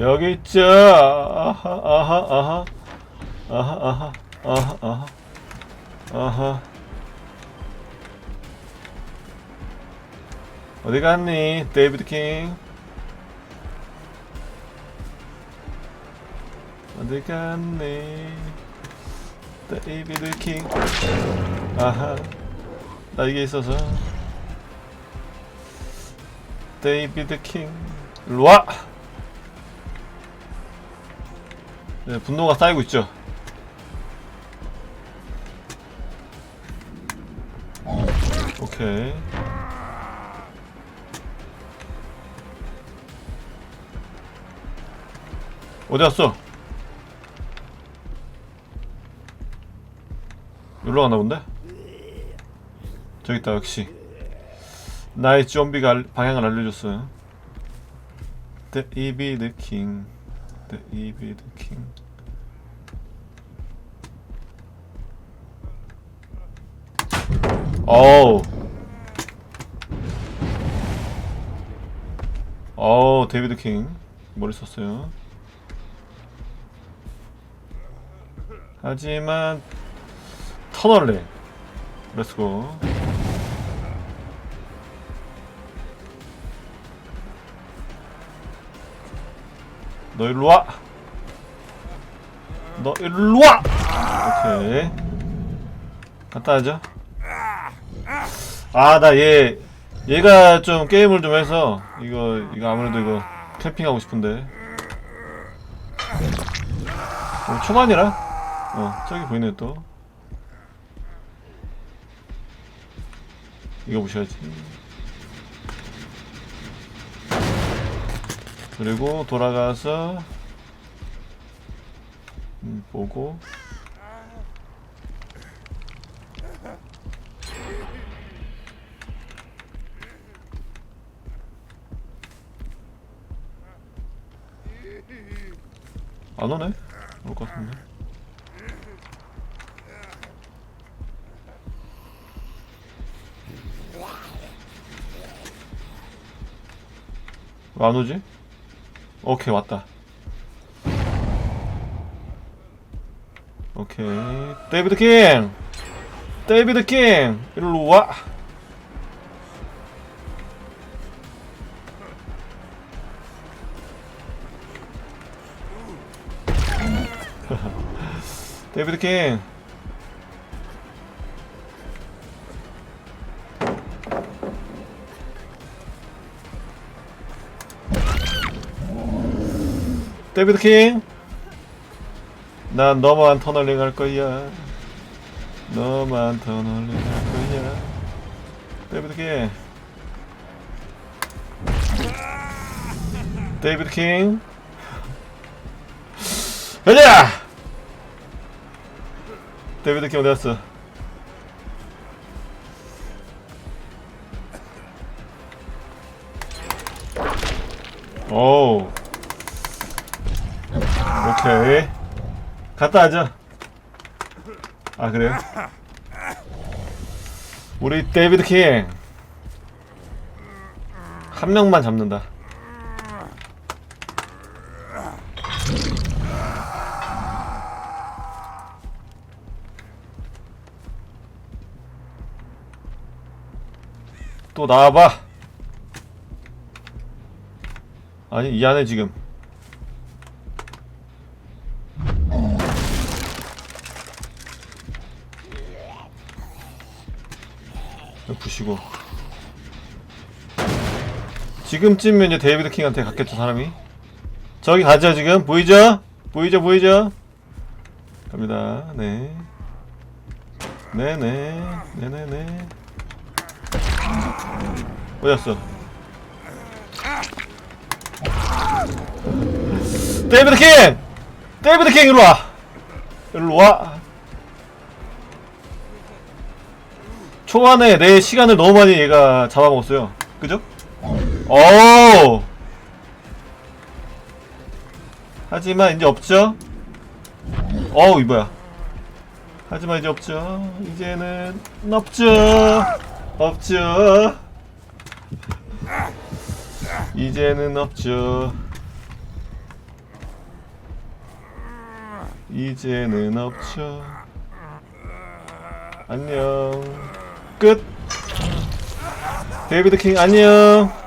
여기 있죠. 아하, 아하, 아하. 아하, 아하, 아하, 아하. 어디 갔니, 데이비드 킹? 어디 갔니, 데이비드 킹? 아하. 나 이게 있어서. 데이비드 킹. 일로 와! 네, 분노가 쌓이고 있죠. 오케이. 어디 갔어? 여기로 가나 본데? 저기 있다 역시 나의 좀비가 알- 방향을 알려줬어요 데이비 드킹 데이비드 킹 어우 어우 데이비드 킹 머리 썼어요? 하지만 터널링 렛츠고 너 일로 와. 너 일로 와. 오케이. 갔다 하자. 아, 나 얘, 얘가 좀 게임을 좀 해서, 이거, 이거 아무래도 이거 캠핑하고 싶은데. 어, 초반이라? 어, 저기 보이네 또. 이거 보셔야지. 그리고 돌아가서 음, 보고 안 오네? 올 것 같은데 왜 안 오지? 오케이 왔다. 오케이. 데이비드 킹! 데이비드 킹! 일로 와! 데이비드 킹 데이비드 킹. 난 너만 터널링 할 거야. 너만 터널링 할 거야. 데이비드 킹. 데이비드 킹. 가자! 데이비드 킹 어디 갔어? 오우. 오케이. 갔다 하자 아 그래요? 우리 데이비드 킹. 한 명만 잡는다. 또 나와봐. 아니 이 안에 지금 부시고. 지금쯤이면 이제 데이비드 킹한테 갔겠죠 사람이? 저기 가죠 지금? 보이죠? 보이죠 보이죠? 갑니다. 네. 네네. 네네네. 어디갔어. 데이비드 킹! 데이비드 킹 일로와. 일로와 초반에 내 시간을 너무 많이 얘가 잡아먹었어요. 그죠? 오! 하지만 이제 없죠? 어우, 이거야. 하지만 이제 없죠? 이제는 없죠? 없죠? 이제는 없죠? 이제는 없죠. 안녕. 끝. 데이비드 킹 안녕.